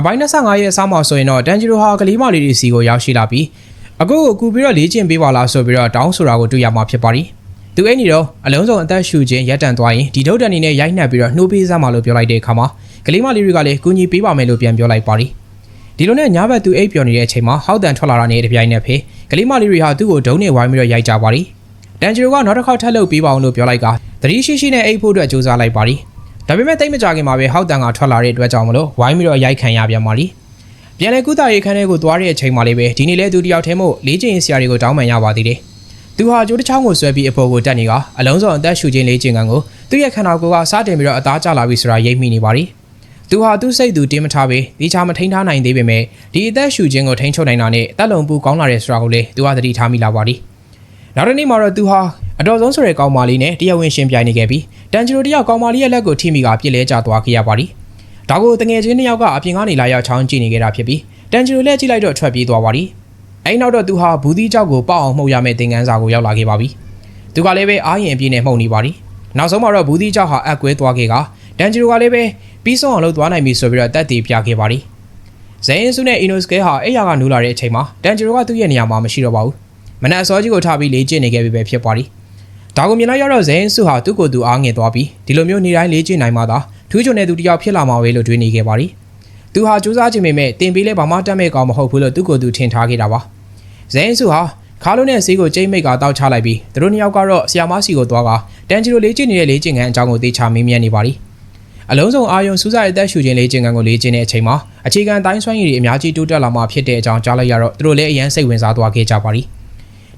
အပိုင်း25ရဲ့အစားမှာဆိုရင်တော့တန်ဂျီရိုဟာကလေးမလေးတွေစီကိုရောက်ရှိလာပြီးအခုကိုကူပြီးတော့လေ့ကျင့်ပေးပါလားဆိုပြီးတော့တောင်းဆိုတာကိုတွေ့ရမှာဖြစ်ပါတယ်။သူအဲ့ဒီတော့အလုံးစုံအသက်ရှူခြင်းရပ်တန့်သွားရင်ဒီထုတ်တန်အနေနဲ့ရိုက်နှက်ပြီးတော့နှိုးပေးစမ်းပါလို့ပြောလိုက်တဲ့အခါမှာကလေးမလေးတွေကလည်းကူညီပေးပါမယ်လို့ပြန်ပြောလိုက်ပါတယ်။ဒီလိုနဲ့ညဘက်သူအိပ်ပျော်နေတဲ့အချိန်မှာဟောက်တန်ထွက်လာတာနဲ့တပြိုင်နက်ဖေးကလေးမလေးတွေဟာသူ့ကိုဒုံးနဲ့ဝိုင်းပြီးတော့ရိုက်ကြပါတယ်။တန်ဂျီရိုကနောက်တစ်ခေါက်ထပ်လုပ်ပေးပါအောင်လို့ပြောလိုက်ကသတိရှိရှိနဲ့အိပ်ဖို့အတွက်ကြိုးစားလိုက်ပါတယ်။ ဒါပေမဲ့တိတ်မကြခင်မှာပဲဟောက်တန်ကထွက်လာတဲ့အတွက်ကြောင့်မလို့ဝိုင်းပြီးတော့ရိုက်ခံရပြန်ပါလိ။ပြန်လဲကုသရေးခန်းထဲကိုသွားတဲ့အချိန်မှာလေးပဲဒီနေ့လဲသူတယောက်တည်းမို့လေးကျင်ဆရာတွေကိုတောင်းပန်ရပါသေးတယ်။သူဟာကြိုးတစ်ချောင်းကိုဆွဲပြီးအပေါ်ကိုတက်နေကအလုံးစုံအသက်ရှူခြင်းလေးကျင်ကန်ကိုသူ့ရဲ့ခန္ဓာကိုယ်ကစားတင်ပြီးတော့အသားကျလာပြီဆိုတာရိပ်မိနေပါလိ။သူဟာသူ့စိတ်သူတင်းမထားပဲဒီချာမထိန်ထားနိုင်သေးပေမဲ့ဒီအသက်ရှူခြင်းကိုထိန်းချုပ်နိုင်တာနဲ့တက်လုံပူကောင်းလာတဲ့ဆိုတာကိုလေသူဟာသတိထားမိလာပါလိ။နောက်တစ်နေ့မှာတော့သူဟာ အတော်ဆုံးဆိုတဲ့ကောင်မလေးနဲ့တရားဝင်ရှင်ပြိုင်နေခဲ့ပြီးတန်ဂျီရိုတယောက်ကောင်မလေးရဲ့လက်ကိုထိမိကပြစ်လဲကျသွားခဲ့ရပါလိ။ဒါကိုတငယ်ချင်းနှစ်ယောက်ကအပြင်ကနေလာရောက်ချောင်းကြည့်နေကြတာဖြစ်ပြီးတန်ဂျီရိုလက်ကြည့်လိုက်တော့ထွက်ပြေးသွားပါလိ။အဲဒီနောက်တော့သူဟာဘူးသီးကြောက်ကိုပေါက်အောင်မှုတ်ရမယ့်သင်ခန်းစာကိုရောက်လာခဲ့ပါပြီ။သူကလည်းပဲအားရင်အပြည့်နဲ့မှုတ်နေပါလိ။နောက်ဆုံးမှာတော့ဘူးသီးကြောက်ဟာအက်ကွဲသွားခဲ့ကတန်ဂျီရိုကလည်းပဲပြီးဆုံးအောင်လုပ်သွားနိုင်ပြီဆိုပြီးတော့တက်တည်ပြခဲ့ပါလိ။ဇိုင်းစုနဲ့အီနိုစကဲဟာအဲ့ရကနူးလာတဲ့အချိန်မှာတန်ဂျီရိုကသူ့ရဲ့နေရာမှာမရှိတော့ပါဘူး။မနက်အစောကြီးကိုထားပြီးလေ့ကျင့်နေခဲ့ပြီပဲဖြစ်ပါလိ။ ဒါကိုမြင်လိုက်ရတော့ဇိုင်းစုဟာသူ့ကိုယ်သူအားငယ်သွားပြီးဒီလိုမျိုးနေတိုင်းလေ့ကျင့်နိုင်မှသာထူးချွန်တဲ့သူတစ်ယောက်ဖြစ်လာမှာပဲလို့တွေးနေခဲ့ပါလိ။သူဟာစူးစမ်းခြင်းပေမဲ့တင်ပေးလဲဘာမှတတ်မဲ့ကောင်မဟုတ်ဘူးလို့သူ့ကိုယ်သူထင်ထားခဲ့တာပါ။ဇိုင်းစုဟာခါလုံးနဲ့ဆေးကိုကျိတ်မိတ်ကတောက်ချလိုက်ပြီးသူတို့နှစ်ယောက်ကတော့ဆီယာမစီကိုသွားကတန်ဂျီရိုလေ့ကျင့်နေတဲ့လေ့ကျင့်ခန်းအကြောင်းကိုသိချမေးမြန်းနေပါလိ။အလုံးစုံအာယုံစူးစမ်းရဲ့တက်ရှူခြင်းလေ့ကျင့်ခန်းကိုလေ့ကျင့်တဲ့အချိန်မှာအခြေခံတိုင်းဆွမ်းရည်တွေအများကြီးတိုးတက်လာမှဖြစ်တဲ့အကြောင်းကြားလိုက်ရတော့သူတို့လည်းအရန်စိတ်ဝင်စားသွားခဲ့ကြပါလိ။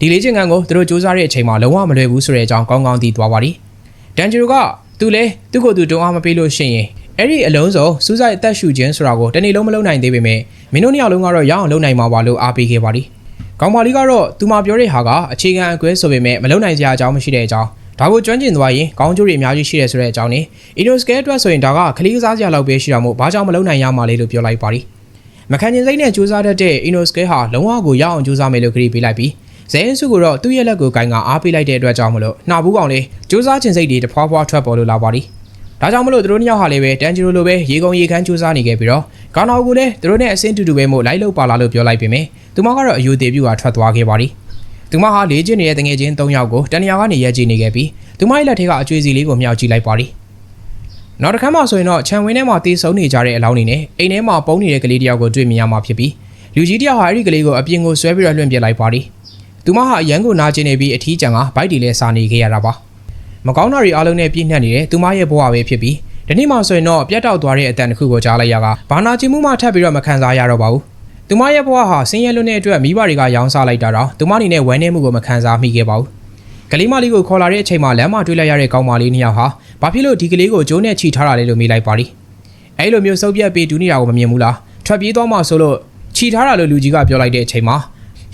ဒီလေ့ကျင့်ခန်းကိုသူတို့စူးစမ်းတဲ့အချိန်မှာလုံးဝမလွယ်ဘူးဆိုတဲ့အကြောင်းကောင်းကောင်းသိသွားပါလိ။တန်ဂျီရိုကသူလည်းသူ့ကိုယ်သူတုံးအားမပေးလို့ရှိရင်အဲ့ဒီအလုံးစုံစူးစိုက်အသက်ရှူခြင်းဆိုတာကိုတနေ့လုံးမလုပ်နိုင်သေးပေမဲ့မင်းတို့နှစ်ယောက်လုံးကတော့ရအောင်လုပ်နိုင်မှာပါလို့အားပေးခဲ့ပါလိ။ကောင်ပါလီကတော့သူမပြောတဲ့ဟာကအခြေခံအကွဲဆိုပေမဲ့မလုပ်နိုင်စရာအကြောင်းမရှိတဲ့အကြောင်းဒါကိုကျွမ်းကျင်သွားရင်ကောင်းကျိုးတွေအများကြီးရှိတယ်ဆိုတဲ့အကြောင်းနဲ့အီနိုစကဲအတွက်ဆိုရင်ဒါကခလီးကစားစရာလောက်ပဲရှိတာမို့ဘာကြောင့်မလုပ်နိုင်ရမှာလဲလို့ပြောလိုက်ပါလိ။မခံကျင်စိတ်နဲ့စူးစမ်းတတ်တဲ့အီနိုစကဲဟာလုံးဝကိုရအောင်စူးစမ်းမယ်လို့ခရီးပေးလိုက်ပြီး ဇဲအင်းစုကတော့သူ့ရဲ့လက်ကိုကင်ကအားပေးလိုက်တဲ့အတွက်ကြောင့်မလို့နှာဘူးကောင်လေးစူးစမ်းခြင်းစိတ်တွေတဖွာဖွာထွက်ပေါ်လို့လာပါလိ။ဒါကြောင့်မလို့သူတို့နှစ်ယောက်ဟာလည်းပဲတန်ဂျီရိုလိုပဲရေကုန်ရေခမ်းစူးစမ်းနေခဲ့ပြီးတော့ကောင်းတော်ကိုလည်းသူတို့နဲ့အဆင့်တူတူပဲမို့လိုက်လို့ပါလာလို့ပြောလိုက်ပေမဲ့သူမကတော့အယူသေးပြူကထွက်သွားခဲ့ပါလိ။သူမဟာလေ့ကျင့်နေတဲ့တငယ်ချင်း၃ယောက်ကိုတန်ရာကနေရက်ကြည့်နေခဲ့ပြီးသူမရဲ့လက်ထက်ကအကျွေးစီလေးကိုမြောက်ကြည့်လိုက်ပါလိ။နောက်တစ်ခါမှဆိုရင်တော့ခြံဝင်းထဲမှာတေးဆုံနေကြတဲ့အလောင်းနေနဲ့အိမ်ထဲမှာပုံနေတဲ့ကလေးတယောက်ကိုတွေ့မြင်ရမှာဖြစ်ပြီးလူကြီးတယောက်ဟာအဲ့ဒီကလေးကိုအပြင်ကိုဆွဲပြီးတော့လွှင့်ပြလိုက်ပါလိ။ သူမဟာအရန်ကိုနာကျင်နေပြီးအထီးကျန်ကဘိုက်တီလဲစာနေခဲ့ရတာပါ။မကောင်းတာတွေအားလုံးနဲ့ပြည့်နှက်နေတဲ့သူမရဲ့ဘဝပဲဖြစ်ပြီးဒီနေ့မှဆိုရင်တော့ပြတ်တောက်သွားတဲ့အတန်တစ်ခုကိုကြားလိုက်ရကဘာနာကျင်မှုမှထပ်ပြီးတော့မခံစားရတော့ပါဘူး။သူမရဲ့ဘဝဟာဆင်းရဲလွန်းတဲ့အတွက်မိဘတွေကရောင်းစားလိုက်တာတော့သူမအနေနဲ့ဝမ်းနည်းမှုကိုမခံစားမိခဲ့ပါဘူး။ကလေးမလေးကိုခေါ်လာတဲ့အချိန်မှာလမ်းမတွေ့လိုက်ရတဲ့ကောင်မလေးနှစ်ယောက်ဟာဘာဖြစ်လို့ဒီကလေးကိုကျိုးနဲ့ချီထားတာလဲလို့မေးလိုက်ပါလိ။အဲ့လိုမျိုးစုပ်ပြက်ပေးတူးနေတာကိုမမြင်ဘူးလား။ထွက်ပြေးသွားမှဆိုလို့ချီထားတာလို့လူကြီးကပြောလိုက်တဲ့အချိန်မှာ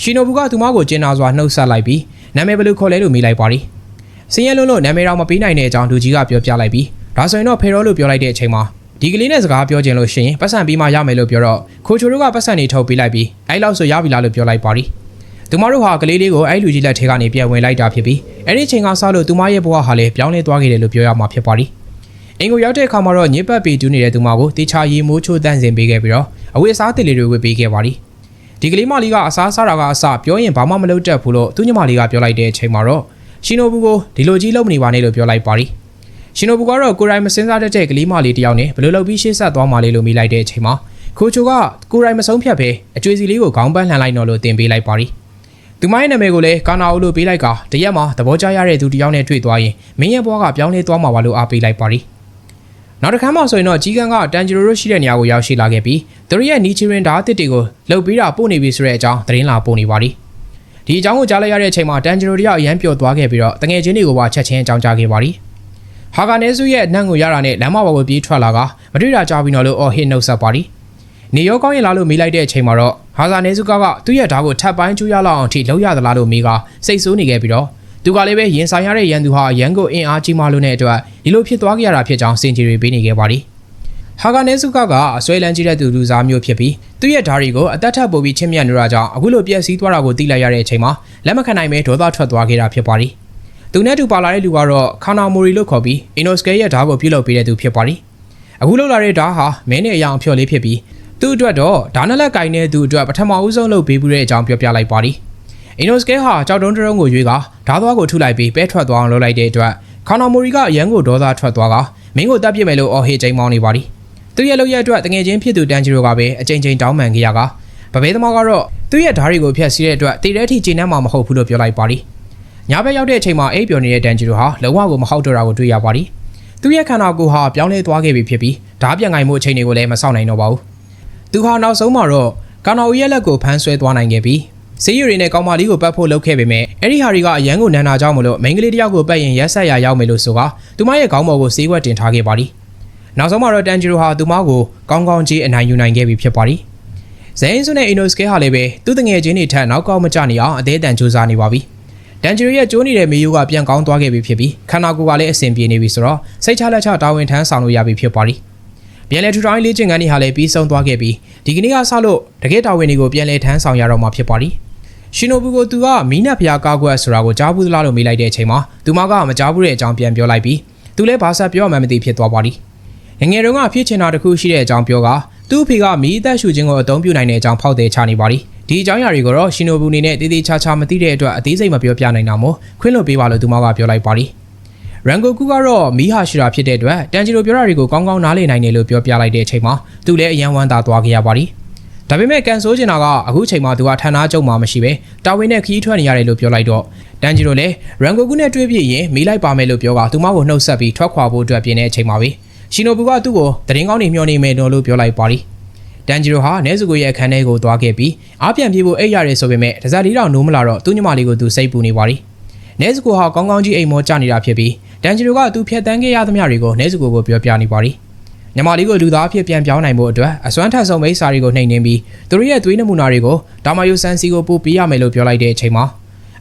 ရှင်နိုဘူးကသူမကိုကျင်နာစွာနှုတ်ဆက်လိုက်ပြီးနာမည်ဘယ်လိုခေါ်လဲလို့မေးလိုက်ပါလိ။စင်းရဲလုံးလို့နာမည်တော့မပေးနိုင်တဲ့အကြောင်းလူကြီးကပြောပြလိုက်ပြီးဒါဆိုရင်တော့ဖေရောလို့ပြောလိုက်တဲ့အချိန်မှာဒီကလေးနဲ့စကားပြောချင်လို့ရှိရင်ပတ်စံပြီးမှရမယ်လို့ပြောတော့ခိုချိုတို့ကပတ်စံနေထုတ်ပေးလိုက်ပြီးအဲ့လောက်ဆိုရပြီလားလို့ပြောလိုက်ပါလိသူမတို့ဟာကလေးလေးကိုအဲ့လူကြီးလက်ထဲကနေပြန်ဝင်လိုက်တာဖြစ်ပြီးအဲ့ဒီချိန်ကစလို့သူမရဲ့ဘဝဟာလည်းပြောင်းလဲသွားခဲ့တယ်လို့ပြောရမှာဖြစ်ပါလိအင်ကိုရောက်တဲ့အခါမှာတော့ညစ်ပတ်ပေတူးနေတဲ့သူမကိုတေချာရီမိုးချိုးတန့်စင်ပေးခဲ့ပြီးတော့အဝတ်အစားတစ်လေးတွေဝတ်ပေးခဲ့ပါလိ ဒီကလေးမလေးကအစားစားတာကအစပြောရင်ဘာမှမလုပ်တတ်ဘူးလို့သူညမလေးကပြောလိုက်တဲ့အချိန်မှာတော့ရှင်နိုဘူးကိုဒီလိုကြီးလုပ်မနေပါနဲ့လို့ပြောလိုက်ပါလိရှင်နိုဘူးကတော့ကိုရိုင်းမစင်းစားတတ်တဲ့ကလေးမလေးတယောက်နဲ့ဘယ်လိုလုပ်ပြီးရှေ့ဆက်သွားမှလဲလို့မိလိုက်တဲ့အချိန်မှာခိုချိုကကိုရိုင်းမဆုံးဖြတ်ပဲအကျွေးစီလေးကိုခေါင်းပန်းလှန်လိုက်တော့လို့တင်ပေးလိုက်ပါလိသူမရဲ့နာမည်ကိုလည်းကာနာအိုလို့ပေးလိုက်ကတရက်မှာသဘောကျရတဲ့သူတယောက်နဲ့တွေ့သွားရင်မင်းရဲ့ဘွားကပြောင်းလဲသွားမှာပါလို့အားပေးလိုက်ပါလိ နောက်တစ်ခါမှဆိုရင်တော့ကြီးကန်းကတန်ဂျီရိုရိုရှိတဲ့နေရာကိုရောက်ရှိလာခဲ့ပြီးသူတို့ရဲ့နီချီရင်ဓာတ်အစ်တွေကိုလှုပ်ပြီးတာပို့နေပြီဆိုတဲ့အကြောင်းသတင်းလာပို့နေပါလိဒီအကြောင်းကိုကြားလိုက်ရတဲ့အချိန်မှာတန်ဂျီရိုတယောက်အရန်ပျော်သွားခဲ့ပြီးတော့တငယ်ချင်းတွေကိုပါချက်ချင်းအကြောင်းကြားခဲ့ပါလိဟာဂာနဲစုရဲ့နှံ့ကိုရတာနဲ့လမ်းမပေါ်ကိုပြေးထွက်လာကမတွေ့တာကြားပြီးတော့လို့အော်ဟစ်နှုတ်ဆက်ပါလိနေရောကောင်းရင်လာလို့မေးလိုက်တဲ့အချိန်မှာတော့ဟာဇာနေစုကကသူ့ရဲ့ဓာတ်ကိုထပ်ပိုင်းကျူးရလောက်အောင်ထိလှုပ်ရသလားလို့မေးကစိတ်ဆိုးနေခဲ့ပြီးတော့ သူကလည်းပဲရင်ဆိုင်ရတဲ့ရန်သူဟာရန်ကိုအင်အားကြီးမှလို့တဲ့အတွက်ဒီလိုဖြစ်သွားကြရတာဖြစ်ကြောင်းစင်ဂျီရီပေးနေခဲ့ပါလိဟာဂာနဲစုကကအဆွဲလန်းကြီးတဲ့သူလူစားမျိုးဖြစ်ပြီးသူ့ရဲ့ဓာရီကိုအသက်ထပ်ပို့ပြီးချင်းမြတ်နေတာကြောင့်အခုလိုပြက်စီးသွားတာကိုသိလိုက်ရတဲ့အချိန်မှာလက်မခံနိုင်ပဲဒေါသထွက်သွားခဲ့တာဖြစ်ပါလိသူနဲ့တူပါလာတဲ့လူကတော့ခါနာမိုရီလို့ခေါ်ပြီးအင်နိုစကဲရဲ့ဓာတ်ကိုပြုတ်လုပ်ပေးတဲ့သူဖြစ်ပါလိအခုလောက်လာတဲ့ဓာတ်ဟာမင်းနဲ့အယောင်အဖျော်လေးဖြစ်ပြီးမသူ့အတွက်တော့ဒါနလက်ကင်တဲ့သူအတွက်ပထမဦးဆုံးလုပ်ပေးမှုတဲ့အကြောင်းပြောပြလိုက်ပါသည် အင်နိုစကဲဟာကြောက်တုံးတရုံးကိုရွေးကဓားသွားကိုထုလိုက်ပြီးပဲထွက်သွားအောင်လုပ်လိုက်တဲ့အတွက်ခေါနာမိုရီကအရန်ကိုဒေါသထွက်သွားကမင်းကိုတပ်ပစ်မယ်လို့အော်ဟေချိန်မောင်းနေပါသည်သူရဲ့လုပ်ရက်အတွက်တငယ်ချင်းဖြစ်သူတန်ဂျီရိုကပဲအချိန်ချင်းတောင်းပန်ခဲ့ရကဗဘေးသမားကတော့သူ့ရဲ့ဓားတွေကိုဖျက်ဆီးတဲ့အတွက်တည်တဲ့အထိချိန်နှမ်းမှာမဟုတ်ဘူးလို့ပြောလိုက်ပါသည်ညဘက်ရောက်တဲ့အချိန်မှာအိပ်ပျော်နေတဲ့တန်ဂျီရိုဟာလုံးဝကိုမဟုတ်တော့တာကိုတွေ့ရပါသည်သူ့ရဲ့ခန္ဓာကိုယ်ဟာပြောင်းလဲသွားခဲ့ပြီဖြစ်ပြီးဓားပြန်ငိုင်မှုအချိန်တွေကိုလည်းမဆောင်နိုင်တော့ပါဘူးသူဟာနောက်ဆုံးမှာတော့ကာနော်ရဲ့လက်ကိုဖမ်းဆွဲသွားနိုင်ခဲ့ပြီး စေးရီတွေနဲ့ကောင်မလေးကိုပတ်ဖို့လုပ်ခဲ့ပေမဲ့အဲ့ဒီဟာတွေကအရန်ကိုနန်းနာကြောင်းမလို့မိန်းကလေးတစ်ယောက်ကိုပတ်ရင်ရက်ဆက်ရရောက်မယ်လို့ဆိုကသူမရဲ့ခေါင်းပေါ်ကိုစေးဝက်တင်ထားခဲ့ပါသည်နောက်ဆုံးမှာတော့တန်ဂျီရိုဟာသူမကိုကောင်းကောင်းကြီးအနိုင်ယူနိုင်ခဲ့ပြီဖြစ်ပါသည်ဇိန်ဆွနဲ့အင်နိုစကဲဟာလည်းပဲသူ့တငယ်ချင်းတွေထက်နောက်ကောက်မကျနေအောင်အသေးအတန်စူးစမ်းနေပါပြီတန်ဂျီရိုရဲ့ကျိုးနေတဲ့မေယိုကပြန်ကောင်းသွားခဲ့ပြီဖြစ်ပြီးခန္ဓာကိုယ်ကလည်းအဆင်ပြေနေပြီဆိုတော့စိတ်ချလက်ချတာဝန်ထမ်းဆောင်လို့ရပြီဖြစ်ပါသည်ပြန်လဲထူထောင်ရေးလေ့ကျင့်ခန်းတွေဟာလည်းပြီးဆုံးသွားခဲ့ပြီးဒီကနေ့ကစလို့တကယ်တာဝန်တွေကိုပြန်လဲထမ်းဆောင်ရတော့မှာဖြစ်ပါသည် ရှင်နိုဘူကိုသူကမီးနက်ဖျားကားကွက်ဆိုတာကိုကြားဘူးသလားလို့မေးလိုက်တဲ့အချိန်မှာသူမကမကြားဘူးတဲ့အကြောင်းပြန်ပြောလိုက်ပြီးသူလည်းဘာသာပြောမှမသိဖြစ်သွားပါသည်ငယ်ငယ်တုန်းကဖြစ်ချင်တာတစ်ခုရှိတဲ့အကြောင်းပြောကသူ့အဖေကမီးအသက်ရှူခြင်းကိုအသုံးပြုနိုင်တဲ့အကြောင်းဖောက်သည်ချနေပါသည်ဒီအကြောင်းအရာတွေကိုတော့ရှင်နိုဘူအနေနဲ့တည်တည်ချာချာမသိတဲ့အတွက်အသေးစိတ်မပြောပြနိုင်တာမို့ခွင့်လွှတ်ပေးပါလို့သူမကပြောလိုက်ပါသည်ရန်ကိုကူကတော့မီးဟာရှိတာဖြစ်တဲ့အတွက်တန်ဂျီရိုပြောတာတွေကိုကောင်းကောင်းနားလည်နိုင်တယ်လို့ပြောပြလိုက်တဲ့အချိန်မှာသူလည်းအယံဝမ်းသာသွားခဲ့ရပါသည်။ ဒါပေမဲ့ကန်ဆိုးချင်တာကအခုချိန်မှာသူကဌာနချုပ်မှာမရှိပဲတာဝန်နဲ့ခီးထွက်နေရတယ်လို့ပြောလိုက်တော့တန်ဂျီရိုလည်းရန်ကိုကူနဲ့တွေ့ပြရင်မီးလိုက်ပါမယ်လို့ပြောကသူမကိုနှုတ်ဆက်ပြီးထွက်ခွာဖို့အတွက်ပြင်တဲ့အချိန်မှာပဲရှင်နိုဘူကသူ့ကိုတရင်ကောင်းနေမျှော်နေမယ်လို့ပြောလိုက်ပါသည်။တန်ဂျီရိုဟာနဲစုကိုရဲ့အခန်းထဲကိုသွားခဲ့ပြီးအားပြန်ပြေးဖို့အိပ်ရတယ်ဆိုပေမဲ့တစားလေးတော့နိုးမလာတော့သူ့ညီမလေးကိုသူစိတ်ပူနေပါသည်။နဲစကိုဟာကောင်းကောင်းကြီးအိမ်မောကြနေတာဖြစ်ပြီးတန်ဂျီရိုကသူဖြတ်တန်းခဲ့ရသမျှတွေကိုနဲစကိုကိုပြောပြနေပါသ ည်ညမလေးကိုလူသားအဖြစ်ပြန်ပြောင်းနိုင်ဖို့အတွက်အစွမ်းထက်ဆုံးမိတ်ဆာတွေကိုနှိမ်နှင်းပြီးသူတို့ရဲ့သွေးနမူနာတွေကိုဒါမာယိုဆန်စီကိုပို့ပေးရမယ်လို့ပြောလိုက်တဲ့အချိန်မှာ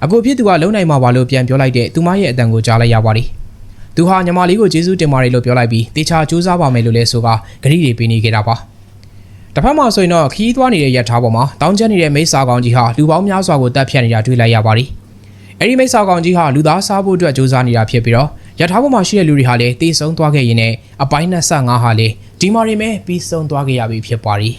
အခုဖြစ်သူကလုံနိုင်မှာပါလို့ပြန်ပြောလိုက်တဲ့သူမရဲ့အတန်ကိုကြားလိုက်ရပါသည်သူဟာညမလေးကိုကျေးဇူးတင်ပါတယ်လို့ပြောလိုက်ပြီးတေချာစူးစမ်းပါမယ်လို့လည်းဆိုကဂရီတွေပေးနေခဲ့တာပါတစ်ဖက်မှာဆိုရင်တော့ခီးသွားနေတဲ့ရထားပေါ်မှာတောင်းကျနေတဲ့မိတ်ဆာကောင်ကြီးဟာလူပေါင်းများစွာကိုတပ်ဖြတ်နေတာတွေ့လိုက်ရပါသည်အဲ့ဒီမိတ်ဆောက်ကောင်ကြီးဟာလူသားစားဖို့အတွက်စူးစမ်းနေတာဖြစ်ပြီးတော့ ရထားပေါ်မှာရှိတဲ့လူတွေဟာလည်းတေဆုံးသွားခဲ့ရင်းနဲ့အပိုင်း25ဟာလည်းဒီမာရီမဲပြီးဆုံးသွားခဲ့ရပြီဖြစ်ပါသည်